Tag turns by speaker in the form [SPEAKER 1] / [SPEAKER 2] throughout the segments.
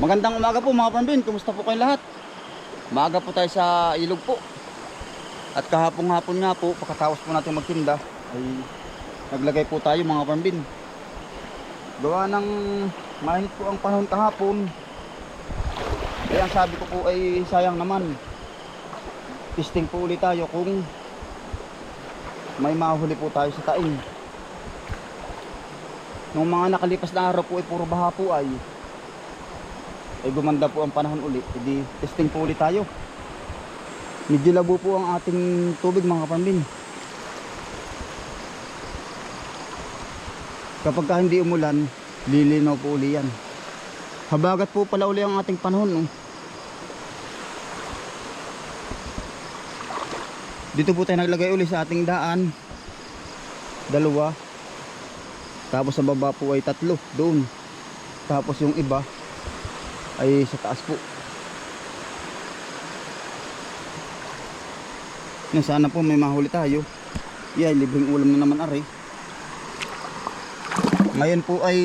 [SPEAKER 1] Magandang umaga po mga pambin. Kumusta po kayong lahat? Maaga po tayo sa ilog po. At kahapong hapon nga po, pagkatapos po natin magtinda, ay naglagay po tayo mga pambin. Gawa ng mainit po ang panahon kahapon. Kaya ang sabi ko po ay sayang naman. Testing po ulit tayo kung may mahuli po tayo sa taing. Nung mga nakalipas na araw po ay puro baha po ay ay gumanda po ang panahon ulit, hindi testing po ulit tayo. Medyo labo po ang ating tubig mga kapambin. Kapag ka hindi umulan, lilinaw po uli yan. Habagat po pala uli ang ating panahon. No? Dito po tayo naglagay uli sa ating daan. Dalawa. Tapos sa baba po ay tatlo doon. Tapos yung iba ay sa taas po. Yan, sana po may mahuli tayo. Yeah, libreng ulam na naman ari. Ngayon po ay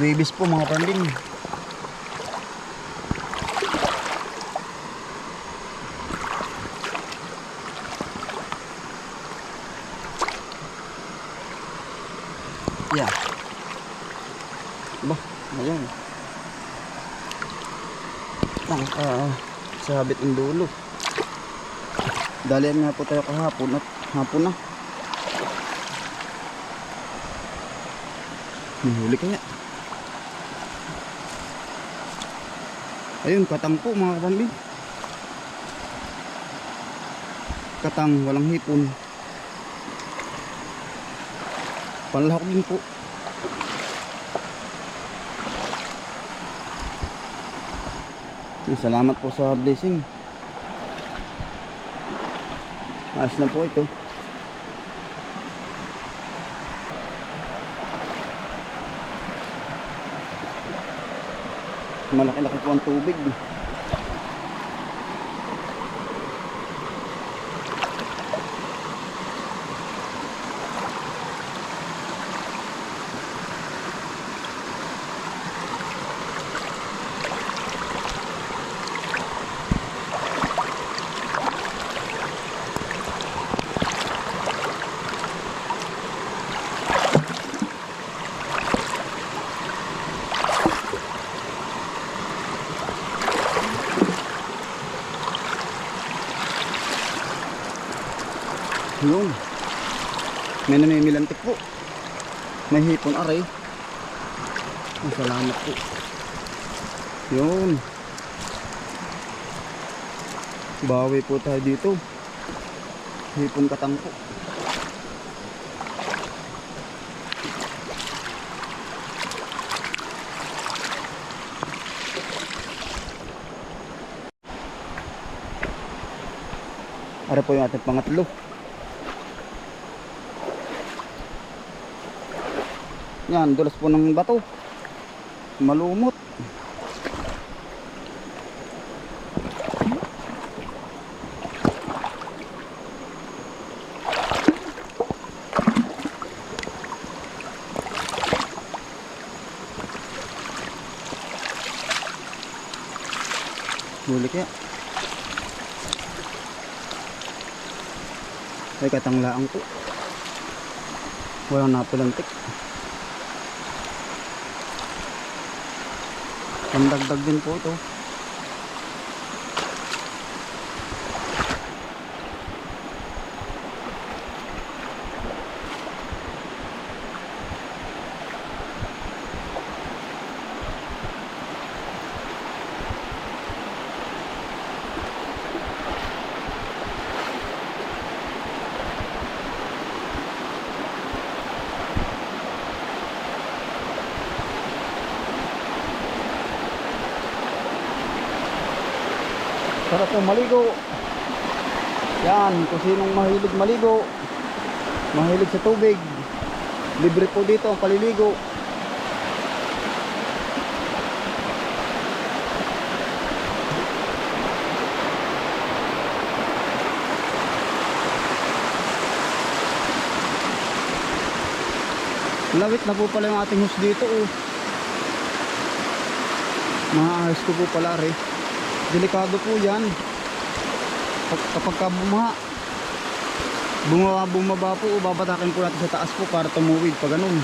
[SPEAKER 1] ribis po mga panding. Sabit ang dulo. Dalian nga po tayo kahapon at hapon na. Mahuli kaya. Ayun, katang po mga kapambin. Katang, walang hipon. Panlahok din po. Salamat po sa blessing. Ayos na po ito. Malaki-laki po ang tubig. Yun. May namimilantik po. May hipon aray. Ay, salamat po. Yun. Bawi po tayo dito. Hipon katang po. Ara po yung ating pangatlo. Yan, dulas po ng bato. Malumot. Huli kaya. Ay katanglaang po. Walang napilantik. Pandagdag din po ito. Sarap po maligo. Yan, kung sinong mahilig maligo, mahilig sa tubig, libre po dito ang paliligo. Lawit na po pala yung ating hose dito oh. Maayos ko po pala re. Delikado po yan. Pag- Kapag ka bumaha, bumaba, bumaba po, oh, babatakin po natin sa taas po para tumuwid pa ganun.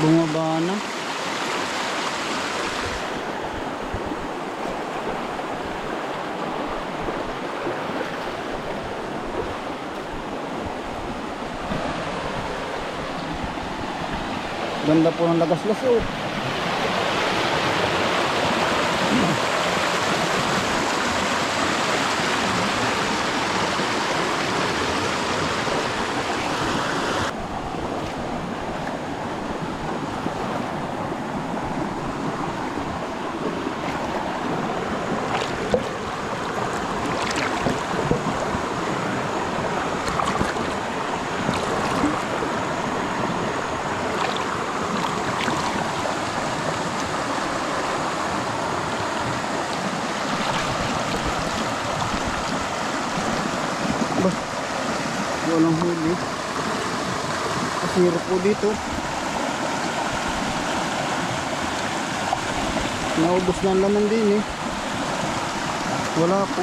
[SPEAKER 1] Bumaba na. Ganda po ng lagas-las oh. Ba, walang huli. Kasiro po dito. Naubos na ang din eh. Wala po.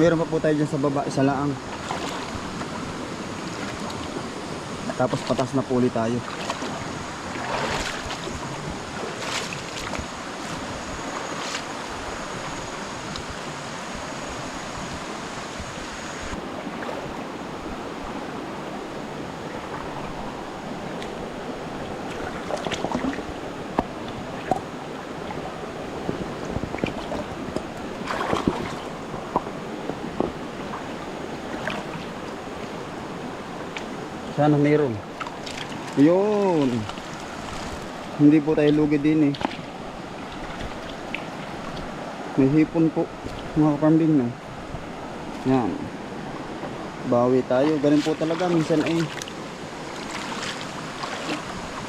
[SPEAKER 1] Meron pa po tayo dyan sa baba, isa laang. Tapos patas na po ulit tayo. Sana meron. Yun. Hindi po tayo lugi din eh. May hipon po. Mga kapambing no. Yan. Bawi tayo. Ganun po talaga. Minsan ay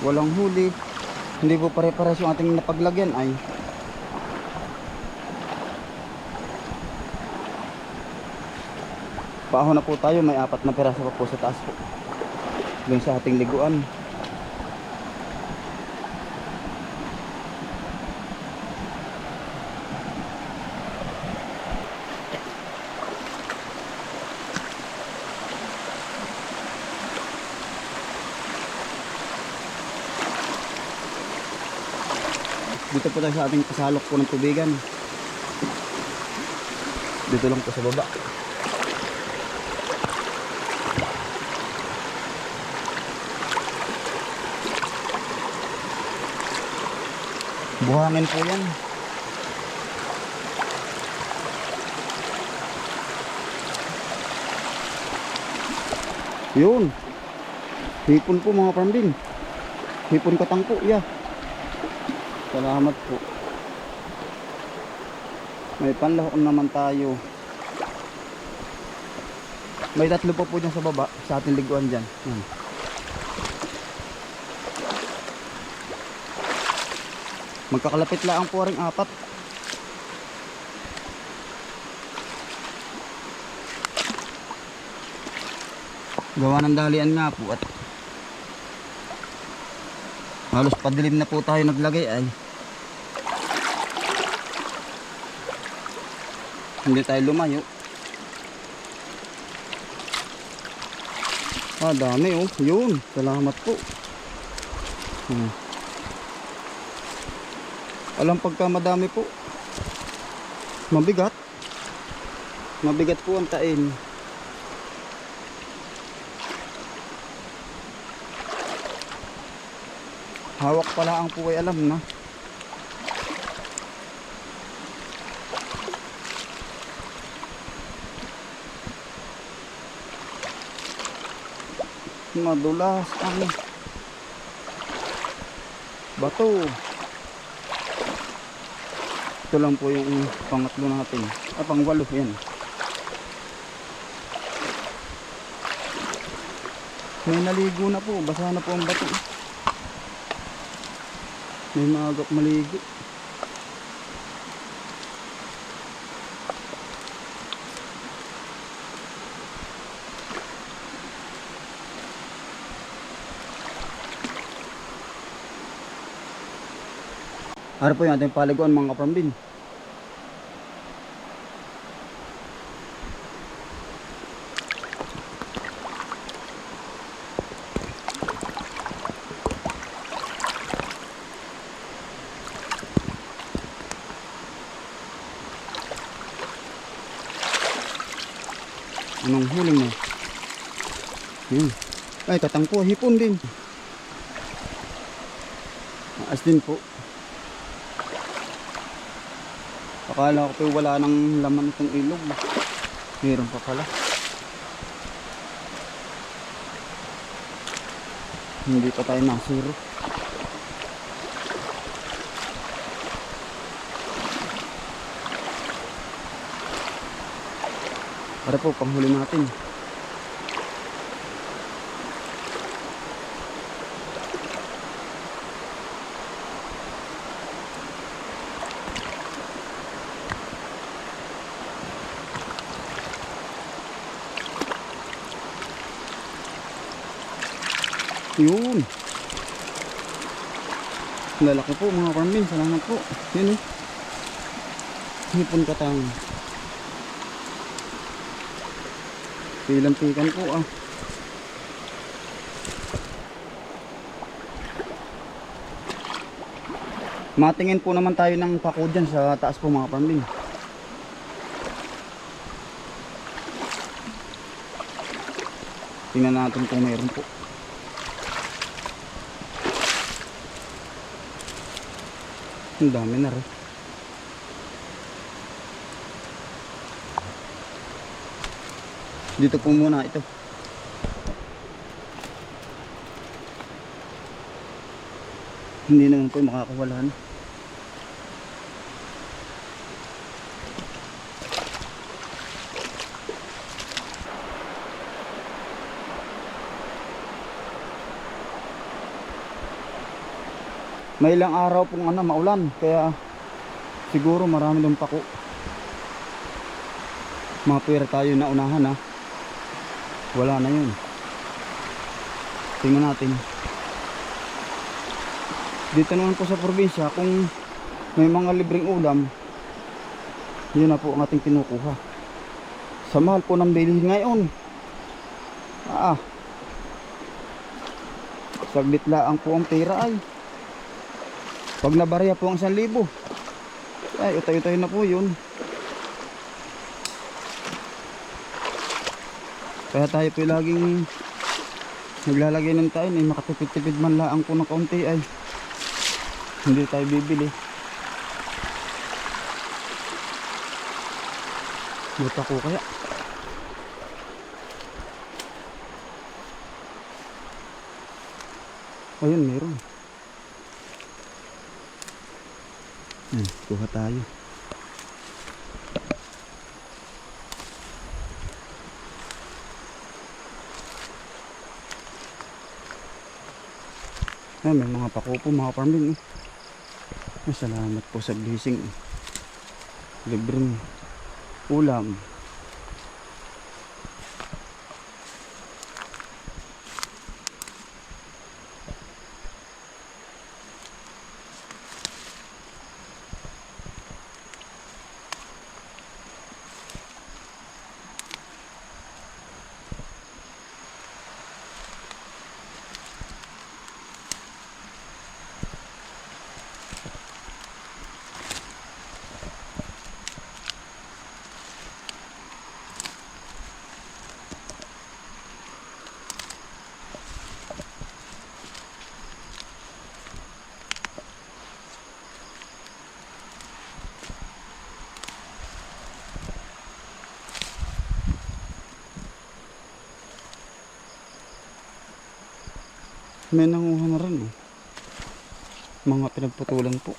[SPEAKER 1] walang huli. Hindi po pare-pares yung ating napaglagyan ay Paahon na po tayo. May apat na peraso pa po sa taas po. Doon sa ating liguan. Dito po tayo sa ating kasalok po ng tubigan. Dito lang po sa baba. Buhangin po yan. Yun. Hipon po mga parmbin. Hipon katang po, yeah. Salamat po. May panlahok naman tayo. May tatlo po po dyan sa baba, sa ating liguan dyan. Yan. Magkakalapit lang po rin apat. Gawa ng dalian nga po at halos padilim na po tayo naglagay ay hindi tayo lumayo. Ah, dami oh. Yun. Salamat po. Hmm. Alam pagka madami po. Mabigat. Mabigat po ang tain. Hawak pala ang po ay alam na. Madulas ang bato. Ito lang po yung pangatlo natin. Ah, pangwalo yan. May naligo na po. Basa na po ang bato. May magap maligo. Ano po yung ating paliguan mga kaparambin? Anong huling mo? Yun. Ay, katangko. Hipon din. Maas din po. Akala ko wala nang laman itong ilog. Meron pa pala. Hindi pa tayo nasiro. Para po, panghuli natin. Yun. Lalaki po mga farmin. Salamat po. Yun eh. Hipon katang. Pilang-pikan po ah. Matingin po naman tayo ng pako dyan sa taas po mga farmin. Tingnan natin kung mayroon po. Ang dami na rin. Dito po muna ito. Hindi naman po makakawalan. May ilang araw pong ano, maulan. Kaya siguro marami ng pako. Mapira tayo na unahan ha. Wala na yun. Tingnan natin. Dito naman po sa probinsya, kung may mga libreng ulam, yun na po ang ating kinukuha. Sa mahal po ng bilihin ngayon. Ah, saglit lang po ang pera ay. Pag nabarya po ang 1,000, ay utay-utay na po yun. Kaya tayo po laging naglalagay ng tayo ay makatipid-tipid man lang po ng kaunti ay hindi tayo bibili. Buta ko kaya. Ayun, meron. Hmm, kuha tayo. Ay, may mga pakupo, mga farming. Eh. Ay, salamat po sa blessing. Eh. Libreng ulam. May nanguha na rin oh. Mga pinagputulan po.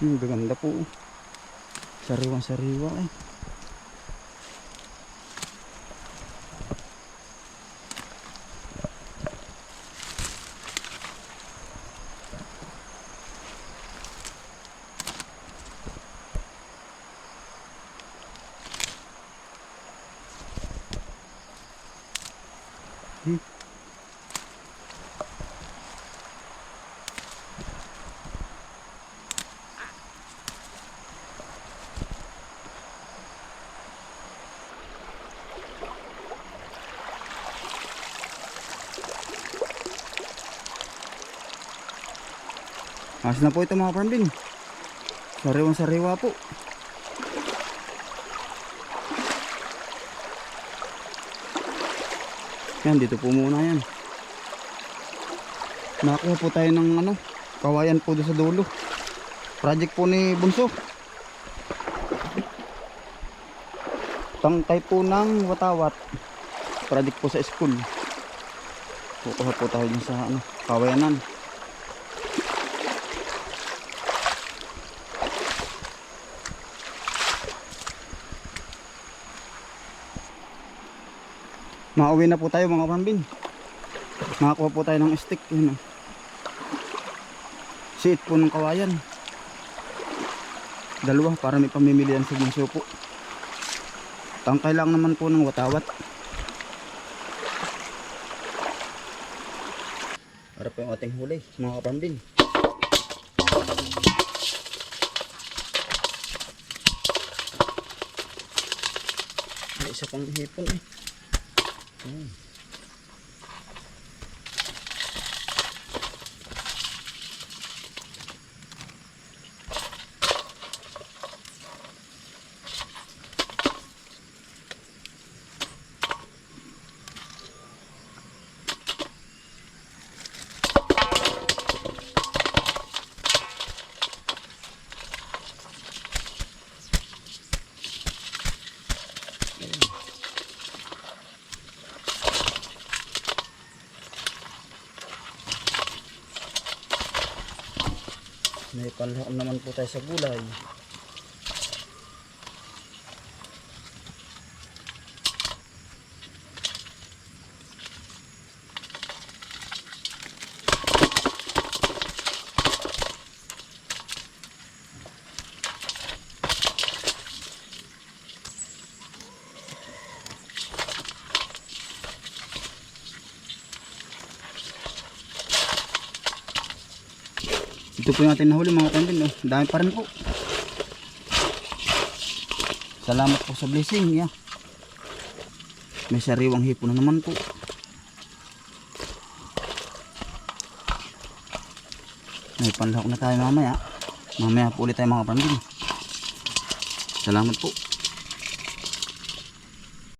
[SPEAKER 1] Hmm, gaganda po. Sariwang sariwa eh. Ayos na po ito mga parmbin. Sariwang sariwa po. Yan, dito po muna yan. Nakakuha po tayo ng ano, kawayan po doon sa dulo. Project po ni Bunso. Tangkay po ng watawat. Project po sa school. Kukuha po tayo dun sa ano, kawayanan. Makauwi na po tayo mga pambin. Nakakuha po tayo ng stick. Yun, oh. Siit po ng kawayan. Dalawa para may pamimilian sa bunso po. Tangkay lang naman po ng watawat. Para po yung ating huli, mga kapambin. May isa pang hipon eh. Mm. Panlahon naman po tayo sa gulay. Ito po yung ating nahuli mga kambing. Oh. Dami pa rin po. Salamat po sa blessing. Yeah. May sariwang hipo na naman po. May panlahok na tayo mamaya. Mamaya po ulit tayo mga kambing. Salamat po.